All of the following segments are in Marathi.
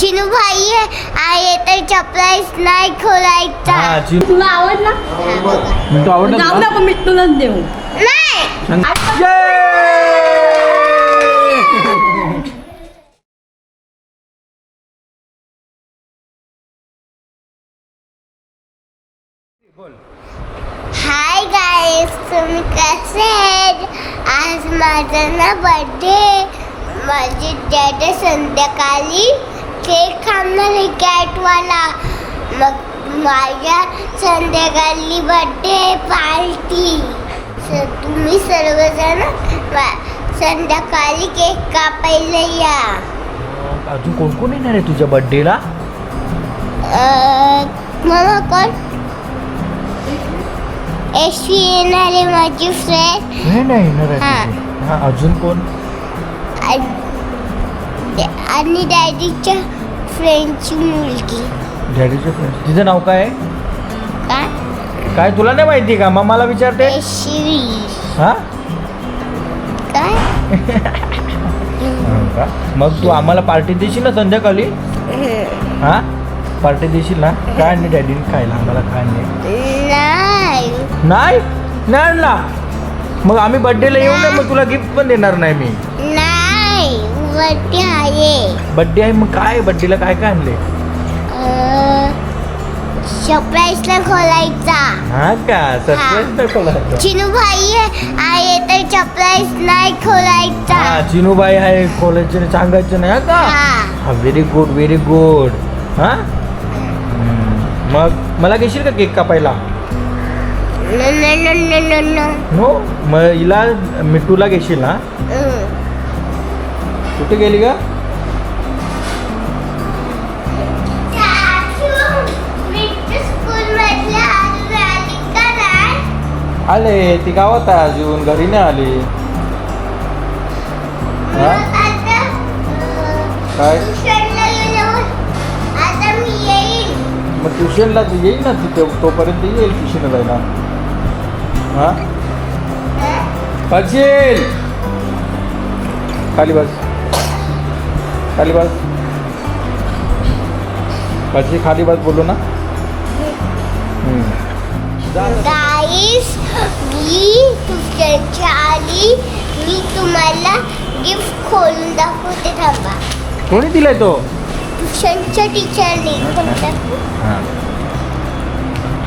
चिनू भाई आहे तर चपलाईच नाही खोलायचा हा चिनू तुला आवडला मिठू आवडला जाऊ तुला? ना आपण मिठूलाच देऊ नाही. Yay! हाय गाईस तुम्ही कसे आहेत आज माझा ना बर्थडे माझी डॅड संध्याकाळी केक खाणार आहे कॅटवाला मग माझ्या संध्याकाळी बर्थडे पार्टी सर तुम्ही सर्वजण संध्याकाळी केक कापायला या. अजून कोण कोण येणार आहे तुझ्या बर्थडेला अं, मग कोण? एशवी येणार आहे माझी फ्रेंड हे नाही येणार आहे. हा. तुझी. हा अजून कोण? आणि डॅडीच्या फ्रेंडची मुलगी. डॅडीचे फ्रेंड तिचं नाव काय आहे? काय? काय? तुला नाही माहिती का? मग मला विचारते. हा? काय? हो का? मग तू आम्हाला पार्टी देशील ना संध्याकाळी? हा? पार्टी देशील ना? काय नाही डॅडीने खायला आम्हाला काय नाही. नाही. नाही? नाही आणला. मग आम्ही बर्थडेला येऊ ना मग तुला गिफ्ट पण देणार नाही मी. नाही. वरती आहे. बर्थडे आहे मग काय? बर्थडेला काय काय आणले सरप्राईजला खोलायचा. हा का? सरप्राईज दाखवला चिनू भाई आहे तर सरप्राईज नाही खोलायचा. हा चिनूबाई आहे खोलायचे सांगायचं नाही हा का? हा. व्हेरी गुड व्हेरी गुड हा. मग मला घेशील का केक कापायला? न मग हिला मिठूला घेशील ना. कुठे गेली का आले ती गावात आहे अजून घरी नाही आली. काय? मग ट्युशनला ती येईल ना तिथे तोपर्यंत येईल ट्युशन जायला. हा? पाचील खाली बस. खाली बस? पाचवी खाली बस बोलू ना। हम्म. जा आता. गाईस मी तुमच्या आली मी तुम्हाला गिफ्ट खोलून दाखवते थांबा. कोणी दिलाय तो? ट्युशनच्या टीचरने दाखवू. हा.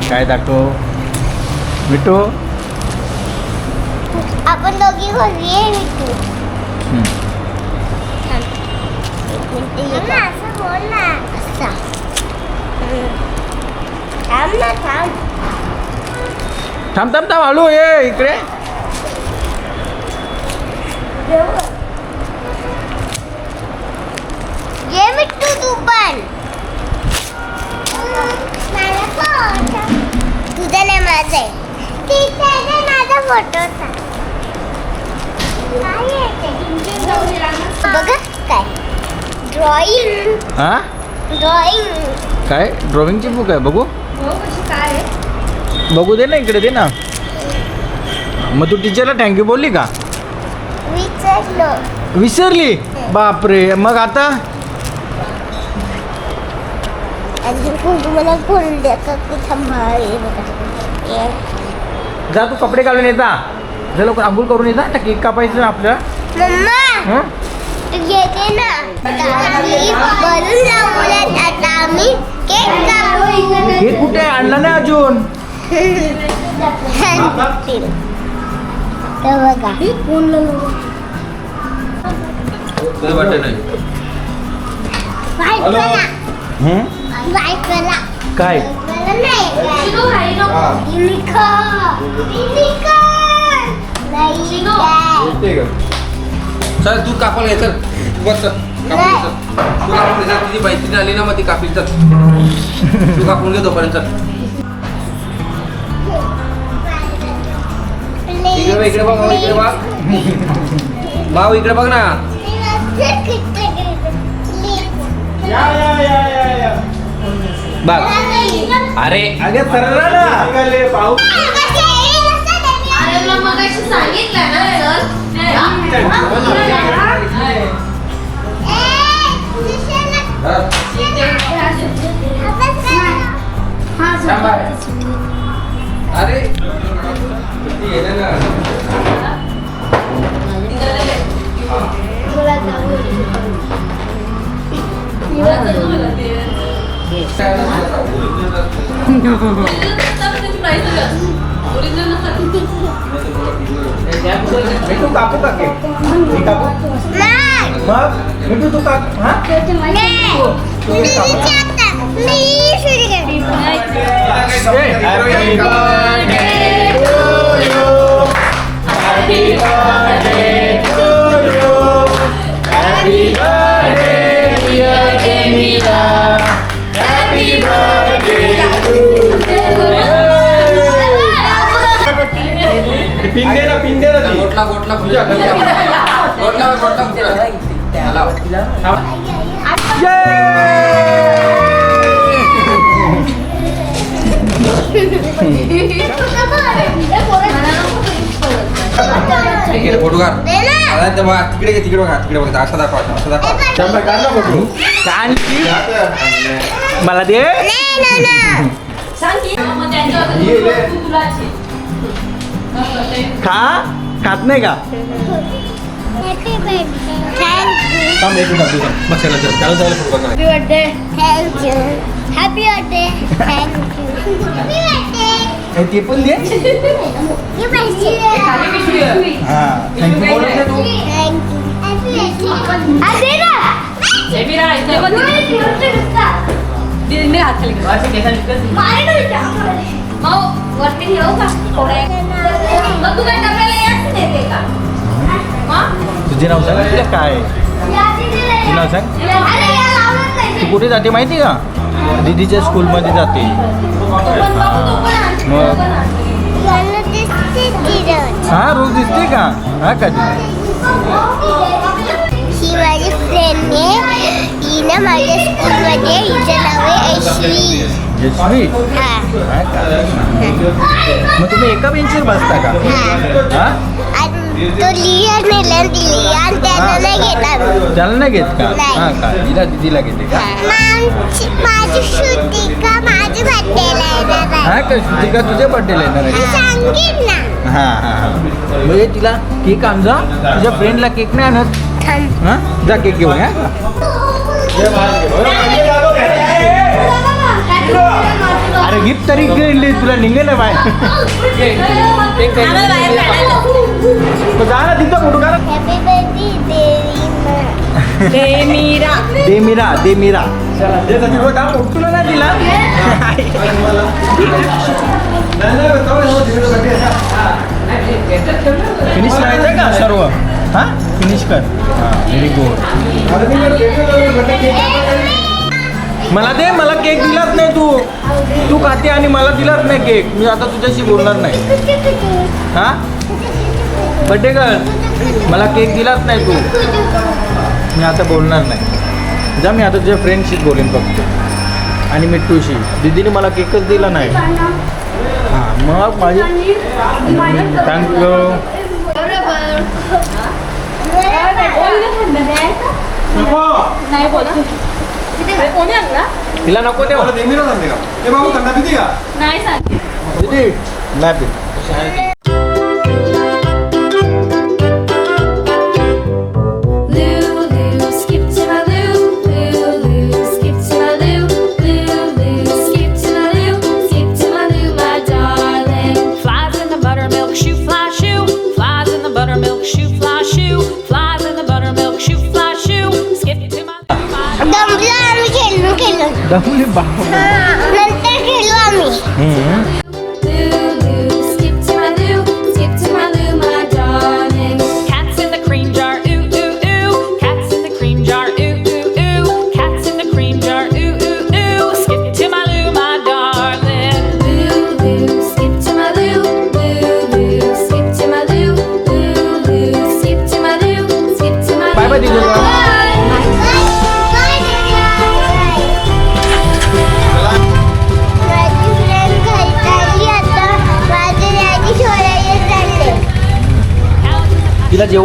काय दाखव? मिठू आपण दोघी हम्म. एक असं बोल ना असा थांब ना थांब थांब थांब थांब हळू ये इकडे मिट्टू तू पण मला पण तुझा नाही माझा आहे तिथे आहे माझा फोटोचा काय आहे ते? बघा काय ड्रॉइंग हा? ड्रॉइंग काय? ड्रॉइंगची बुक आहे बघू. हो कशी काय आहे? बघू दे ना इकडे दे ना. मग तू टीचरला थँक्यू बोलली का? विचारलं. विसरली? बापरे. मग आता? अजून कोण तुम्हाला. जा तू कपडे घालून येता जा. लवकर आंघोळ करून येता आता केक कापायचं ना आपल्या मम्मा! हं? तू येते ना. आता आम्ही बलून लावल्यात आता आम्ही. केक कापू केक कुठे? आणला नाही अजून. हं? काय? नाही चल तू कापायला घे चल. तू बस चल. कापून घे, चल. तू कापून घे चल. तुझी मैत्रीण आली ना मग ती कापील चल. तू कापून घे तोपर्यंत चल. इकडे बघ, इकडे बघ भाऊ, इकडे बघ. भाऊ इकडे बघ ना. बघ. अरे. अगे सरला ना. पाहू अरे मगाशी सांगितलं ना सर अरे ती गेले ना मिठू कापू का केक मी कापू नाही मग मिठू तू काप हा नाही. मी विचारते. मी सुरू करते. Happy birthday to you. Happy birthday to you. Happy birthday dear Jamila. Happy birthday Pin दे ना पिन दे ना ती. गोटला गोटला पूजा गोटला गोटला पूजा हलाव ठीक आहे फोटो काढ दे ना. आता ते बघा तिकडे घे तिकडे बघा तिकडे बघा असं दाखवा असं दाखवा शंभर काढ ना फोटो. काढ की. मला दे नाही, नाही, नाही. खा खात नाही का Happy birthday. Thank you. थांब एक मिनिट थांब. मग चला चला त्याला जायला फोटो काढ Thank you. Happy birthday. Thank you. Happy birthday. हे ते पण दे You पैसे. हा थँक्यू बोलत नाही तू Thank you. Happy birthday. आ, दे ना. वरती ठेवू का मग तू काय डब्याला याच देते का तुझे नाव सांग तुझं काय? तुझं नाव सांग. तू कुठे जाते माहिती का? दीदीच्या स्कूलमध्ये जाते. मग. हा रोज दिसते का? हा का ही माझी फ्रेंड आहे. माझ्या स्कूलमध्ये हिचं नाव आहे ऐश्वी. हा. का? मग तुम्ही एका बेंचवर बसता का? हा. आणि तो नेला त्याला नाही घेतात त्याला नाही घेत का? नाही. हा का? तिला दीदीला घेते का? माझी माझी श्रुतिका माझ्या बड्डेला येणार हा आहे का श्रुतिका तुझ्या बर्थडेला येणार आहे? का? सांगेन ना. हा हा हा. म्हणजे तिला केक आण जा. तुझ्या फ्रेंडला केक नाही आणत. थांब. हा? जा केक घेऊन या अरे गिफ्ट तरी गेली तुला निघे ना बाय जा ना तिथं फोटो काढ. दे मिरा दे मिरा तुला नाही दिला. फिनिश करायचं का सर्व? हा? फिनिश कर. व्हेरी गुड मला दे मला केक दिलाच नाही तू. तू खाते आणि मला दिलाच नाही केक. मी आता तुझ्याशी बोलणार नाही. हा? बड्डे कर मला केक दिलाच नाही तू. मी आता बोलणार नाही. जा मी आता तुझ्या फ्रेंडशी बोलेन फक्त. आणि मिट्टूशी दीदीने मला केकच दिला नाही. हां मग माझी थँक्यू नाही कोणी आणला तिला नको तेव्हा नाही सांग दीदी नाही पीत. Lulu, dah boleh bangun. Nanti keluar ni. Hmm.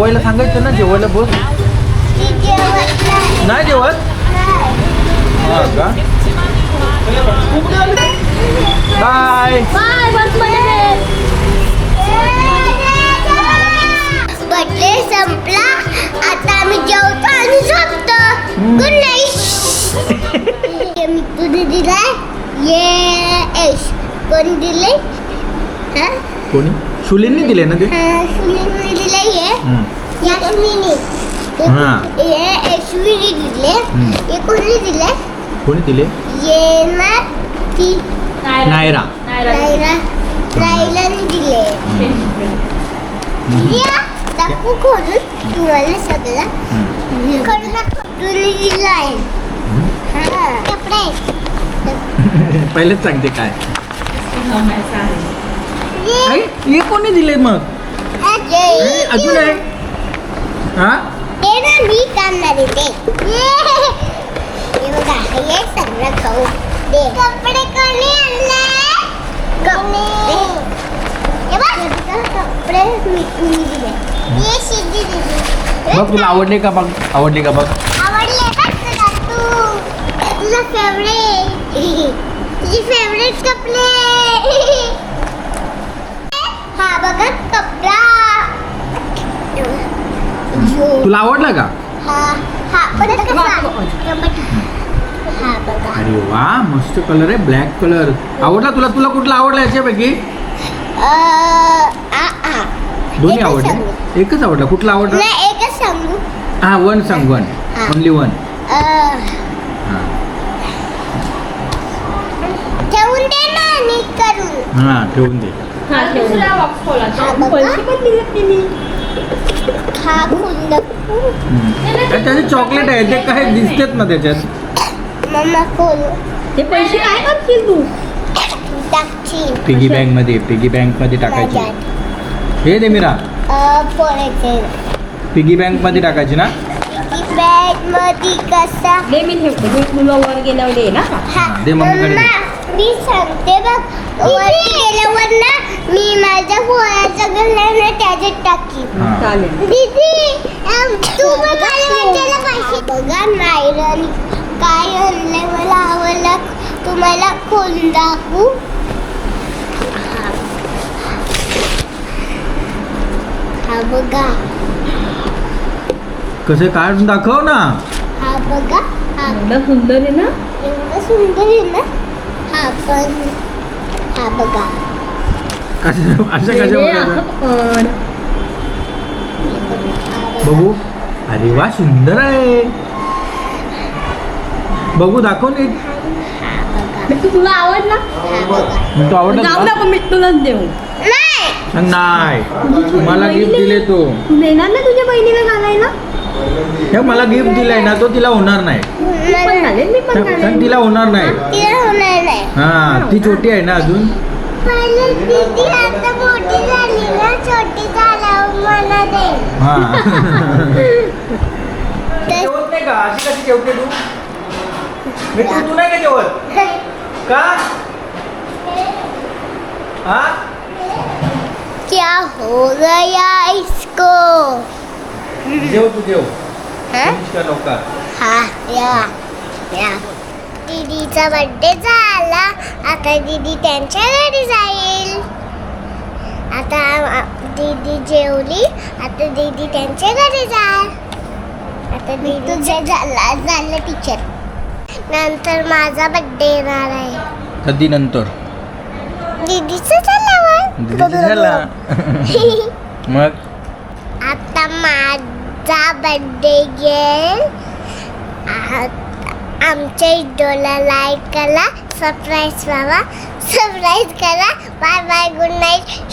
जेवायला सांगायचं ना जेवायला बोल नाही. जेवत. का? बाय. बर्थडे संपला आता आम्ही जेवतो आणि झोपतो. गुड नाईट मी तुझे दिलाय. ये एश कोण दिले हा? कोणी? शुलींनी दिले ना ते? हा, दिले हम्म. हा. ये ऐश्वरी दिले. हम्म. ये कोणी दिले? कोणी दिले? ये ना ती नायरा. रायला रायलाने दिले. या दाखवू खोलून तुम्हाला सगळं? खोलून दाखव. तुला दिलं आहे हा. कपडे. पहिलेच सांगते काय. ये आई, हे कोणी दिले मग? अजून आहे? हा? हे ना मी काढणार आहे ते ये. हे बघा हे सगळं खाऊ दे. कपडे कोणी आणले? कपडे. हे बघ कपडे मी मी दिले. ये शिजी दिली बघ तुला आवडले का बघ आवडले का बघ? आवडले का तुला तू तुझा फेवरेट तुझी फेवरेट कपडे हा बघा कपडा जो तुला आवडला का? हा हा. हा अरे वा मस्त कलर आहे ब्लॅक कलर आवडला तुला? तुला कुठला आवडला याच्यापैकी? अं, आ, आ. दोन्ही एकच आवडले. एकच आवडला? कुठला आवडला? नाही एकच सांगू. हा वन सांग वन. ओनली वन अं, हा. ठेवून दे ना आणि करून. हा ठेवून दे. हा हा हा खुंद त्याचे चॉकलेट आहे ते काय दिसतेत ना त्याच्यात? मम्मा खोलू ते पैसे काय करशील तू? टाकची पिगी बँकमध्ये पिगी बँकमध्ये टाकायची. हे दे मीरा. पोळ्याचे पिगी बँकमध्ये टाकायची ना? बॅगमध्ये कसा? दे मी ठेवतो. मी तुला वर गेल्यावर दे ना हा, दे मम्मीकडे दे. मम्मा, मी सांगते बघ. वरती गेल्यावर ना मी माझ्या पोळ्याचा गल्ला त्याच्यात टाकी हा. चालेल. दीदी अम, तू पण वाटायला पाहिजे. बघा. नायरन काय आणलंय मला आवडलं तुम्हाला खोलून दाखवू? हा. हा बघा. कसे काढून दाखव ना. हा बघा. हा. एवढं सुंदर आहे ना? एवढं सुंदर आहे ना? हा पण हा बघा. कशा अशा कशा दे, बघायच्या? असं पण. बघू. अरे वा सुंदर आहे. बघू दाखव नीट. तुला आवडला हा बघा. तो आवडला जाऊ तुला? ना पण मी तुलाच देऊ. नाही! नाही. मला गिफ्ट दिले तो. तू देणार ना तुझ्या बहिणीला घालायला? हे मला गिफ्ट दिलाय ना तो तिला होणार नाही. मी पण मी तिला होणार नाही. तिला होणार नाही हा ती छोटी आहे ना अजून. पहिले दीदी आता मोठी झाली ना छोटी झाल्यावर मला दे हा. तर- जेवत नाही का? अशी कशी जेवते तू? मी तू तू नाही का जेवत? का? हा? क्या हो गया इसको? जेव तू जेव हाँ? हा या या. दीदीचा बर्थडे झाला. आता दीदी त्यांच्या घरी जाईल. आता आ- दीदी जेवली. आता दीदी त्यांच्या घरी जाईल. आता दीदी तुझे झाला झालं टीचर नंतर माझा बर्थडे येणार आहे. कधी नंतर दीदीचं झाल्यावर. झाला. मग? आता माझा बर्थडे गे आ- आमच्या इडोला लाईक करा सरप्राईज व्हावा. सरप्राईज करा. Bye bye good night